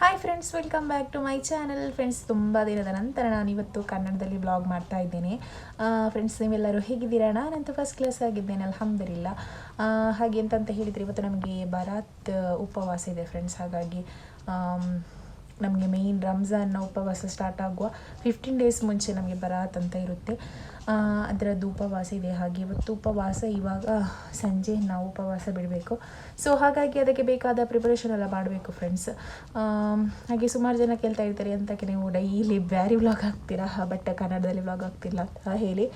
Hi friends welcome back to my channel friends ತುಂಬ ದಿನದ ನಂತರ ನಾನು ಇವತ್ತು ಕನ್ನಡದಲ್ಲಿ ಬ್ಲಾಗ್ ಮಾಡ್ತಾ ಇದ್ದೇನೆ. ಫ್ರೆಂಡ್ಸ್ ನೀವೆಲ್ಲರೂ ಹೇಗಿದ್ದೀರಾ? ನಾನಂತೂ ಫಸ್ಟ್ ಕ್ಲಾಸ್ ಆಗಿದ್ದೇನೆ ಅಲ್ಹಮ್ದಿಲ್ಲ ಹಾಗೆ ಅಂತಂತ ಹೇಳಿದರೆ, ಇವತ್ತು ನಮಗೆ ಬರಾತ್ ಉಪವಾಸ ಇದೆ ಫ್ರೆಂಡ್ಸ್ ಹಾಗಾಗಿ ನಮಗೆ ಮೇಯ್ನ್ ರಂಜಾನ್ನ ಉಪವಾಸ ಸ್ಟಾರ್ಟ್ ಆಗುವ ಫಿಫ್ಟೀನ್ ಡೇಸ್ ಮುಂಚೆ ನಮಗೆ ಬರಾತ್ ಅಂತ ಇರುತ್ತೆ. ಅದರದ್ದು ಉಪವಾಸ ಇದೆ. ಹಾಗೆ ಇವತ್ತು ಉಪವಾಸ ಇವಾಗ ಸಂಜೆ ನಾವು ಉಪವಾಸ ಬಿಡಬೇಕು. ಸೊ ಹಾಗಾಗಿ ಅದಕ್ಕೆ ಬೇಕಾದ ಪ್ರಿಪರೇಷನ್ ಎಲ್ಲ ಮಾಡಬೇಕು ಫ್ರೆಂಡ್ಸ್ ಹಾಗೆ ಸುಮಾರು ಜನ ಕೇಳ್ತಾ ಇರ್ತಾರೆ ಅಂತಕ್ಕೆ ನೀವು ಡೈಲಿ ಬ್ಯಾರಿ ವ್ಲಾಗ್ ಹಾಕ್ತೀರಾ? ಬಟ್ ಕನ್ನಡದಲ್ಲಿ ವ್ಲಾಗ್ ಆಗ್ತಿಲ್ಲ ಅಂತ ಹೇಳಿ.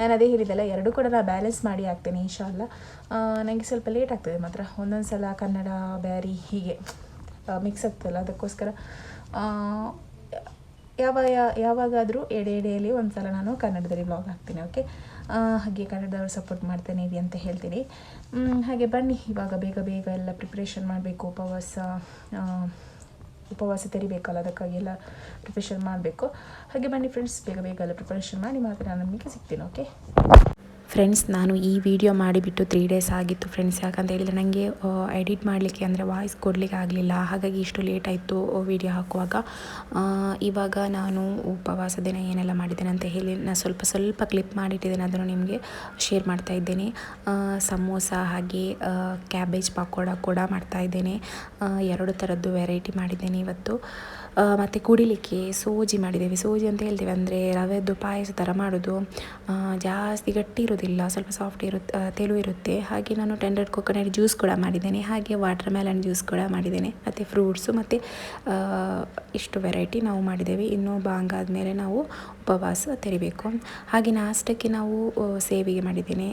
ನಾನು ಅದೇ ಹೇಳಿದ್ದಲ್ಲ, ಎರಡೂ ಕೂಡ ನಾನು ಬ್ಯಾಲೆನ್ಸ್ ಮಾಡಿ ಹಾಕ್ತೇನೆ ಇನ್ಶಾಲ್ಲ ನನಗೆ ಸ್ವಲ್ಪ ಲೇಟ್ ಆಗ್ತದೆ ಮಾತ್ರ. ಒಂದೊಂದು ಸಲ ಕನ್ನಡ ಬ್ಯಾರಿ ಹೀಗೆ ಮಿಕ್ಸ್ ಆಗ್ತಲ್ಲ ಅದಕ್ಕೋಸ್ಕರ. ಯಾವ ಯಾವಾಗಾದರೂ ಎಡೆ ಎಡೆಯಲ್ಲಿ ಒಂದು ನಾನು ಕನ್ನಡದಲ್ಲಿ ಬ್ಲಾಗ್ ಹಾಕ್ತೀನಿ ಓಕೆ ಹಾಗೆ ಕನ್ನಡದವ್ರು ಸಪೋರ್ಟ್ ಮಾಡ್ತೇನೆ ಇರಿ ಅಂತ ಹೇಳ್ತೀನಿ. ಹಾಗೆ ಬನ್ನಿ, ಇವಾಗ ಬೇಗ ಬೇಗ ಎಲ್ಲ ಪ್ರಿಪ್ರೇಷನ್ ಮಾಡಬೇಕು, ಉಪವಾಸ ಉಪವಾಸ ತೆರಿಬೇಕಲ್ಲ, ಅದಕ್ಕಾಗಿ ಎಲ್ಲ ಪ್ರಿಪ್ರೇಷನ್ ಮಾಡಬೇಕು. ಹಾಗೆ ಬನ್ನಿ ಫ್ರೆಂಡ್ಸ್ ಬೇಗ ಬೇಗ ಎಲ್ಲ ಪ್ರಿಪ್ರೇಷನ್ ಮಾಡಿ ಮಾತ್ರ ನಾನು ನಿಮಗೆ ಸಿಗ್ತೀನಿ ಓಕೆ ಫ್ರೆಂಡ್ಸ್ ನಾನು ಈ ವಿಡಿಯೋ ಮಾಡಿಬಿಟ್ಟು ತ್ರೀ ಡೇಸ್ ಆಗಿತ್ತು ಫ್ರೆಂಡ್ಸ್ ಯಾಕಂತ ಹೇಳಿದರೆ ನನಗೆ ಎಡಿಟ್ ಮಾಡಲಿಕ್ಕೆ ಅಂದರೆ ವಾಯ್ಸ್ ಕೊಡಲಿಕ್ಕೆ ಆಗಲಿಲ್ಲ. ಹಾಗಾಗಿ ಇಷ್ಟು ಲೇಟ್ ಆಯಿತು ವಿಡಿಯೋ ಹಾಕುವಾಗ. ಇವಾಗ ನಾನು ಉಪವಾಸ ದಿನ ಏನೆಲ್ಲ ಮಾಡಿದ್ದೇನೆ ಅಂತ ಹೇಳಿ ನಾನು ಸ್ವಲ್ಪ ಸ್ವಲ್ಪ ಕ್ಲಿಪ್ ಮಾಡಿಟ್ಟಿದ್ದೇನೆ, ಅದನ್ನು ನಿಮಗೆ ಶೇರ್ ಮಾಡ್ತಾ ಇದ್ದೇನೆ. ಸಮೋಸ ಹಾಗೆ ಕ್ಯಾಬೇಜ್ ಪಕೋಡ ಕೂಡ ಮಾಡ್ತಾ ಇದ್ದೇನೆ. ಎರಡು ಥರದ್ದು ವೆರೈಟಿ ಮಾಡಿದ್ದೇನೆ ಇವತ್ತು. ಮತ್ತು ಕುಡಿಲಿಕ್ಕೆ ಸೋಜಿ ಮಾಡಿದ್ದೇವೆ. ಸೋಜಿ ಅಂತ ಹೇಳ್ತೇವೆ ಅಂದರೆ ರವೆದ್ದು ಪಾಯಸ ಥರ ಮಾಡೋದು. ಜಾಸ್ತಿ ಗಟ್ಟಿ ಸ್ವಲ್ಪ ಸಾಫ್ಟ್ ಇರುತ್ತೆ ತೆಳು ಇರುತ್ತೆ. ಹಾಗೆ ನಾನು ಟೆಂಡರ್ ಕೊಕೊನಟ್ ಜ್ಯೂಸ್ ಕೂಡ ಮಾಡಿದ್ದೇನೆ. ಹಾಗೆ ವಾಟರ್ ಮೆಲನ್ ಜ್ಯೂಸ್ ಕೂಡ ಮಾಡಿದ್ದೇನೆ. ಮತ್ತು ಫ್ರೂಟ್ಸು ಮತ್ತು ಇಷ್ಟು ವೆರೈಟಿ ನಾವು ಮಾಡಿದ್ದೇವೆ. ಇನ್ನೂ ಬಾಂಗ್ ಆದಮೇಲೆ ನಾವು ಉಪವಾಸ ತೆರಿಬೇಕು. ಹಾಗೆ ನಾಷ್ಟಕ್ಕೆ ನಾವು ಸೇವಿಗೆ ಮಾಡಿದ್ದೇನೆ.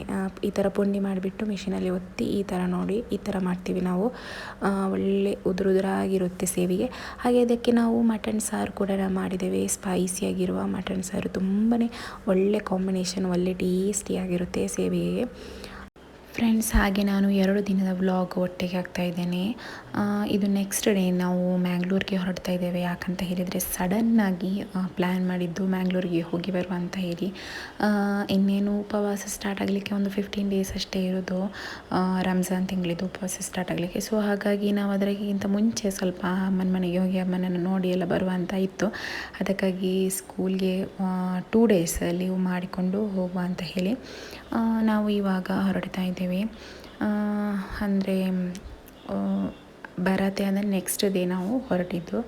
ಈ ಥರ ಪುಂಡಿ ಮಾಡಿಬಿಟ್ಟು ಮಿಷಿನಲ್ಲಿ ಒತ್ತಿ ಈ ಥರ ನೋಡಿ, ಈ ಥರ ಮಾಡ್ತೀವಿ ನಾವು. ಒಳ್ಳೆ ಉದುರುದುರಾಗಿರುತ್ತೆ ಸೇವಿಗೆ. ಹಾಗೆ ಅದಕ್ಕೆ ನಾವು ಮಟನ್ ಸಾರು ಕೂಡ ನಾವು ಮಾಡಿದ್ದೇವೆ. ಸ್ಪೈಸಿಯಾಗಿರುವ ಮಟನ್ ಸಾರು ತುಂಬಾ ಒಳ್ಳೆ ಕಾಂಬಿನೇಷನ್ ಒಳ್ಳೆ ಟೇಸ್ಟಿಯಾಗಿರುತ್ತೆ ಸೇವಿಗೆಗೆ ಫ್ರೆಂಡ್ಸ್ ಹಾಗೆ ನಾನು ಎರಡು ದಿನದ ವ್ಲಾಗ್ ಒಟ್ಟಿಗೆ ಆಗ್ತಾ ಇದ್ದೇನೆ. ಇದು ನೆಕ್ಸ್ಟ್ ಡೇ ನಾವು ಮ್ಯಾಂಗ್ಳೂರಿಗೆ ಹೊರಡ್ತಾ ಇದ್ದೇವೆ. ಯಾಕಂತ ಹೇಳಿದರೆ ಸಡನ್ನಾಗಿ ಪ್ಲ್ಯಾನ್ ಮಾಡಿದ್ದು ಮ್ಯಾಂಗ್ಳೂರಿಗೆ ಹೋಗಿ ಬರುವ ಅಂತ ಹೇಳಿ. ಇನ್ನೇನು ಉಪವಾಸ ಸ್ಟಾರ್ಟ್ ಆಗಲಿಕ್ಕೆ ಒಂದು ಫಿಫ್ಟೀನ್ ಡೇಸ್ ಅಷ್ಟೇ ಇರೋದು. ರಂಜಾನ್ ತಿಂಗಳಿದ್ದು ಉಪವಾಸ ಸ್ಟಾರ್ಟ್ ಆಗಲಿಕ್ಕೆ. ಸೊ ಹಾಗಾಗಿ ನಾವು ಅದಕ್ಕಿಂತ ಮುಂಚೆ ಸ್ವಲ್ಪ ಅಮ್ಮನ ಮನೆಗೆ ಹೋಗಿ ಅಮ್ಮನನ್ನು ನೋಡಿ ಎಲ್ಲ ಬರುವ ಅಂತ ಇತ್ತು. ಅದಕ್ಕಾಗಿ ಸ್ಕೂಲ್ಗೆ ಟೂ ಡೇಸ್ ಲೀವ್ ಮಾಡಿಕೊಂಡು ಹೋಗುವ ಅಂತ ಹೇಳಿ. ನಾವು ಇವಾಗ ಹೊರಡ್ತಾ ಇದ್ದೇವೆ. ಅಂದರೆ ಬರತ್ತೆ ಅಂದರೆ ನೆಕ್ಸ್ಟ್ ಡೇ ನಾವು ಹೊರಟಿದ್ದು.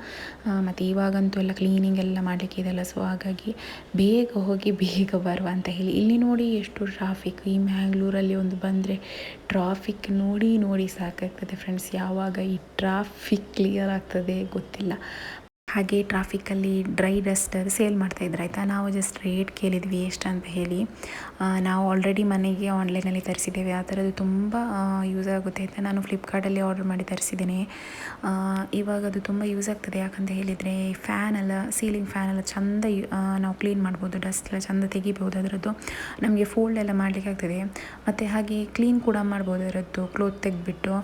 ಮತ್ತು ಇವಾಗಂತೂ ಎಲ್ಲ ಕ್ಲೀನಿಂಗ್ ಎಲ್ಲ ಮಾಡಲಿಕ್ಕೆ ಇದೆಲ್ಲ ಸೊ ಹಾಗಾಗಿ ಬೇಗ ಹೋಗಿ ಬೇಗ ಬರುವ ಅಂತ ಹೇಳಿ. ಇಲ್ಲಿ ನೋಡಿ ಎಷ್ಟು ಟ್ರಾಫಿಕ್ ಈ ಮ್ಯಾಂಗ್ಳೂರಲ್ಲಿ ಒಂದು ಬಂದರೆ ಟ್ರಾಫಿಕ್ ನೋಡಿ ನೋಡಿ ಸಾಕಾಗ್ತದೆ ಫ್ರೆಂಡ್ಸ್ ಯಾವಾಗ ಈ ಟ್ರಾಫಿಕ್ ಕ್ಲಿಯರ್ ಆಗ್ತದೆ ಗೊತ್ತಿಲ್ಲ. ಹಾಗೆ ಟ್ರಾಫಿಕ್ಕಲ್ಲಿ ಡ್ರೈ ಡಸ್ಟರ್ ಸೇಲ್ ಮಾಡ್ತಾ ಇದ್ರು, ಆಯಿತಾ? ನಾವು ಜಸ್ಟ್ ರೇಟ್ ಕೇಳಿದ್ವಿ ಎಷ್ಟು ಅಂತ ಹೇಳಿ. ನಾವು ಆಲ್ರೆಡಿ ಮನೆಗೆ ಆನ್ಲೈನಲ್ಲಿ ತರಿಸಿದ್ದೇವೆ. ಆ ಥರದ್ದು ತುಂಬ ಯೂಸ್ ಆಗುತ್ತೆ, ಆಯಿತಾ? ನಾನು ಫ್ಲಿಪ್ಕಾರ್ಟಲ್ಲಿ ಆರ್ಡರ್ ಮಾಡಿ ತರಿಸಿದ್ದೀನಿ. ಇವಾಗ ಅದು ತುಂಬ ಯೂಸ್ ಆಗ್ತದೆ. ಯಾಕಂತ ಹೇಳಿದರೆ ಫ್ಯಾನ್ ಎಲ್ಲ ಸೀಲಿಂಗ್ ಫ್ಯಾನ್ ಎಲ್ಲ ಚೆಂದ ನಾವು ಕ್ಲೀನ್ ಮಾಡ್ಬೋದು ಡಸ್ಟ್ ಎಲ್ಲ ಚೆಂದ ತೆಗಿಬೋದು ಅದರದ್ದು. ನಮಗೆ ಫೋಲ್ಡ್ ಎಲ್ಲ ಮಾಡಲಿಕ್ಕೆ ಆಗ್ತದೆ. ಮತ್ತು ಹಾಗೆ ಕ್ಲೀನ್ ಕೂಡ ಮಾಡ್ಬೋದು ಅದರದ್ದು ಕ್ಲೋತ್ ತೆಗೆದ್ಬಿಟ್ಟು.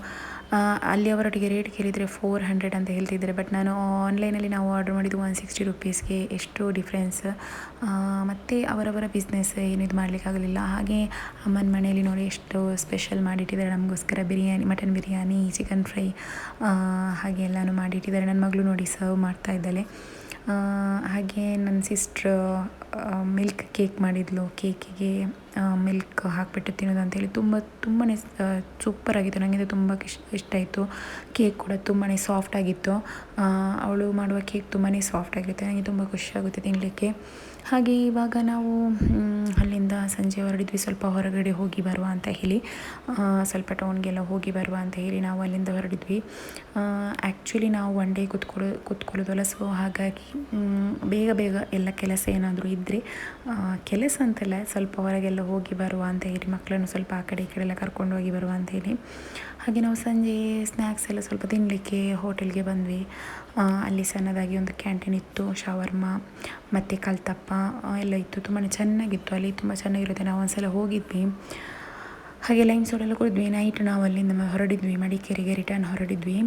ಅಲ್ಲಿ ಅವರೊಟ್ಟಿಗೆ ರೇಟ್ ಕೇಳಿದರೆ ಫೋರ್ ಹಂಡ್ರೆಡ್ ಅಂತ ಹೇಳ್ತಿದ್ದಾರೆ. ಬಟ್ ನಾನು ಆನ್ಲೈನಲ್ಲಿ ನಾವು ಆರ್ಡರ್ ಮಾಡಿದ್ದು ಒನ್ ಸಿಕ್ಸ್ಟಿ ರುಪೀಸ್ಗೆ ಎಷ್ಟು ಡಿಫ್ರೆನ್ಸ್ ಮತ್ತು ಅವರವರ ಬಿಸ್ನೆಸ್ ಏನು ಇದು ಮಾಡಲಿಕ್ಕಾಗಲಿಲ್ಲ ಹಾಗೆ ಅಮ್ಮನ ಮನೆಯಲ್ಲಿ ನೋಡಿ ಎಷ್ಟು ಸ್ಪೆಷಲ್ ಮಾಡಿಟ್ಟಿದ್ದಾರೆ. ನಮಗೋಸ್ಕರ biryani mutton biryani chicken fry ಹಾಗೆ ಎಲ್ಲನೂ ಮಾಡಿಟ್ಟಿದ್ದಾರೆ. ನನ್ನ ಮಗಳು ನೋಡಿ ಸರ್ವ್ ಮಾಡ್ತಾ ಇದ್ದಾಳೆ. ಹಾಗೆ ನನ್ನ ಸಿಸ್ಟ್ರ್ ಮಿಲ್ಕ್ ಕೇಕ್ ಮಾಡಿದ್ಲು. ಕೇಕಿಗೆ ಮಿಲ್ಕ್ ಹಾಕಿಬಿಟ್ಟು ತಿನ್ನೋದು ಅಂತೇಳಿ ತುಂಬ ತುಂಬಾ ಸೂಪರಾಗಿತ್ತು ನನಗೆ ತುಂಬ ಇಷ್ಟ ಇಷ್ಟ ಆಯಿತು. ಕೇಕ್ ಕೂಡ ತುಂಬಾ ಸಾಫ್ಟ್ ಆಗಿತ್ತು. ಅವಳು ಮಾಡುವ ಕೇಕ್ ತುಂಬಾ ಸಾಫ್ಟ್ ಆಗಿರುತ್ತೆ. ನನಗೆ ತುಂಬ ಖುಷಿಯಾಗುತ್ತೆ ತಿನ್ನಲಿಕ್ಕೆ ಹಾಗೆ ಇವಾಗ ನಾವು ಅಲ್ಲಿಂದ ಸಂಜೆ ಹೊರಡಿದ್ವಿ, ಸ್ವಲ್ಪ ಹೊರಗಡೆ ಹೋಗಿ ಬರುವ ಅಂತ ಹೇಳಿ. ಸ್ವಲ್ಪ ಟೌನ್ಗೆಲ್ಲ ಹೋಗಿ ಬರುವ ಅಂತ ಹೇಳಿ ನಾವು ಅಲ್ಲಿಂದ ಹೊರಡಿದ್ವಿ. ಆ್ಯಕ್ಚುಲಿ ನಾವು ಒನ್ ಡೇ ಕೂತ್ಕೊಳ್ಳೋ ಕೂತ್ಕೊಳ್ಳೋದಲ್ಲ. ಸೊ ಹಾಗಾಗಿ ಬೇಗ ಬೇಗ ಎಲ್ಲ ಕೆಲಸ ಏನಾದರೂ ಇದ್ದರೆ ಕೆಲಸ ಅಂತಲ್ಲ, ಸ್ವಲ್ಪ ಹೊರಗೆಲ್ಲ ಹೋಗಿ ಬರುವ ಅಂತ ಹೇಳಿ, ಮಕ್ಕಳನ್ನು ಸ್ವಲ್ಪ ಆ ಕಡೆ ಈ ಕಡೆ ಎಲ್ಲ ಕರ್ಕೊಂಡು ಹೋಗಿ ಬರುವ ಅಂತ ಹೇಳಿ. ಹಾಗೆ ನಾವು ಸಂಜೆ ಸ್ನ್ಯಾಕ್ಸ್ ಎಲ್ಲ ಸ್ವಲ್ಪ ತಿನ್ನಲಿಕ್ಕೆ ಹೋಟೆಲ್ಗೆ ಬಂದ್ವಿ. ಅಲ್ಲಿ ಸಣ್ಣದಾಗಿ ಒಂದು ಕ್ಯಾಂಟೀನ್ ಇತ್ತು ಶವರ್ಮ ಮತ್ತು ಕಲ್ತಪ್ಪ ಎಲ್ಲ ಇತ್ತು. ತುಂಬಾ ಚೆನ್ನಾಗಿತ್ತು. ಅಲ್ಲಿ ತುಂಬ ಚೆನ್ನಾಗಿರುತ್ತೆ. ನಾವು ಒಂದ್ಸಲ ಹೋಗಿದ್ವಿ. ಹಾಗೆ ಲೈಮ್ ಸೋಡೆಲ್ಲ ಕುಡಿದ್ವಿ. ನೈಟ್ ನಾವು ಅಲ್ಲಿಂದ ಹೊರಡಿದ್ವಿ, ಮಡಿಕೇರಿಗೆ ರಿಟರ್ನ್ ಹೊರಡಿದ್ವಿ.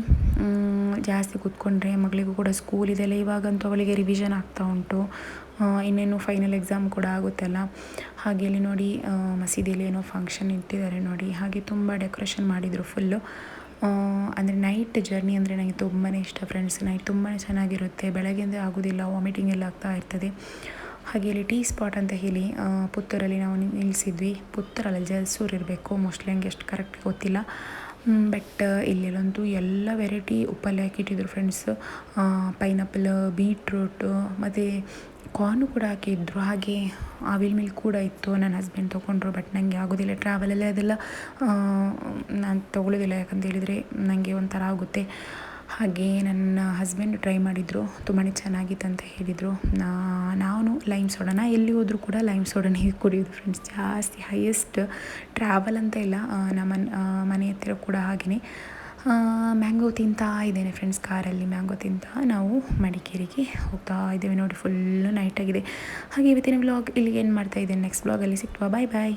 ಜಾಸ್ತಿ ಕೂತ್ಕೊಂಡ್ರೆ ಮಗಳಿಗೂ ಕೂಡ ಸ್ಕೂಲ್ ಇದೆಲ್ಲ ಇವಾಗಂತೂ ಅವಳಿಗೆ ರಿವಿಷನ್ ಆಗ್ತಾ ಉಂಟು. ಇನ್ನೇನು ಫೈನಲ್ ಎಕ್ಸಾಮ್ ಕೂಡ ಆಗುತ್ತಲ್ಲ. ಹಾಗೆ ಇಲ್ಲಿ ನೋಡಿ ಮಸೀದಿಯಲ್ಲಿ ಏನೋ ಫಂಕ್ಷನ್ ಇಟ್ಟಿದ್ದಾರೆ ನೋಡಿ. ಹಾಗೆ ತುಂಬ ಡೆಕೋರೇಷನ್ ಮಾಡಿದರು ಫುಲ್ಲು ಅಂದರೆ ನೈಟ್ ಜರ್ನಿ ಅಂದರೆ ನನಗೆ ತುಂಬಾ ಇಷ್ಟ ಫ್ರೆಂಡ್ಸ್ ನೈಟ್ ತುಂಬಾ ಚೆನ್ನಾಗಿರುತ್ತೆ. ಬೆಳಗ್ಗೆಂದೇ ಆಗೋದಿಲ್ಲ ವಾಮಿಟಿಂಗ್ ಎಲ್ಲ ಆಗ್ತಾ ಇರ್ತದೆ. ಹಾಗೆ ಇಲ್ಲಿ ಟೀ ಸ್ಪಾಟ್ ಅಂತ ಹೇಳಿ ಪುತ್ತೂರಲ್ಲಿ ನಾವು ನಿಲ್ಲಿಸಿದ್ವಿ ಪುತ್ತೂರಲ್ಲಿ ಜಲ್ಸೂರು ಇರಬೇಕು. ಮೋಸ್ಟ್ಲಿ ನನಗೆ ಎಷ್ಟು ಕರೆಕ್ಟ್ ಗೊತ್ತಿಲ್ಲ. ಬಟ್ ಇಲ್ಲಿರಂತೂ ಎಲ್ಲ ವೆರೈಟಿ ಉಪ್ಪಲ್ಲಿ ಹಾಕಿಟ್ಟಿದ್ರು ಫ್ರೆಂಡ್ಸ್ ಪೈನಾಪಲ್ ಬೀಟ್ರೂಟು ಮತ್ತು ಕಾರ್ನು ಕೂಡ ಹಾಕಿದ್ರು. ಹಾಗೆ ಆವಿಲ್ ಮಿಲ್ಕ್ ಕೂಡ ಇತ್ತು ನನ್ನ ಹಸ್ಬೆಂಡ್ ತೊಗೊಂಡ್ರು ಬಟ್ ನನಗೆ ಆಗೋದಿಲ್ಲ ಟ್ರಾವೆಲಲ್ಲಿ ಅದೆಲ್ಲ ನಾನು ತೊಗೊಳ್ಳೋದಿಲ್ಲ ಯಾಕಂತ ಹೇಳಿದರೆ ನನಗೆ ಒಂಥರ ಆಗುತ್ತೆ. ಹಾಗೆ ನನ್ನ ಹಸ್ಬೆಂಡ್ ಟ್ರೈ ಮಾಡಿದರು ತುಂಬಾ ಚೆನ್ನಾಗಿತ್ತು ಅಂತ ಹೇಳಿದರು. ನಾನು ಲೈಮ್ ಸೋಡಾನ ಎಲ್ಲಿ ಹೋದರೂ ಕೂಡ ಲೈಮ್ ಸೋಡಾನೇ ಕುಡಿಯೋದು ಫ್ರೆಂಡ್ಸ್ ಜಾಸ್ತಿ ಹೈಯೆಸ್ಟ್ ಟ್ರಾವೆಲ್ ಅಂತ ಇಲ್ಲ ನಮ್ಮ ಮನೆ ಹತ್ತಿರ ಕೂಡ ಹಾಗೆಯೇ ಮ್ಯಾಂಗೋ ತಿಂತಾ ಇದ್ದೇನೆ ಫ್ರೆಂಡ್ಸ್ ಕಾರಲ್ಲಿ ಮ್ಯಾಂಗೋ ತಿಂತಾ ನಾವು ಮಡಿಕೇರಿಗೆ ಹೋಗ್ತಾ ಇದ್ದೇವೆ ನೋಡಿ ಫುಲ್ಲು ನೈಟ್ ಆಗಿದೆ. ಹಾಗೆ ಇವತ್ತಿನ ವ್ಲಾಗ್ ಇಲ್ಲಿಗೆ ಏನು ಮಾಡ್ತಾ ಇದ್ದೇನೆ. ನೆಕ್ಸ್ಟ್ ವ್ಲಾಗಲ್ಲಿ ಸಿಗ್ತವಾ. ಬಾಯ್ ಬಾಯ್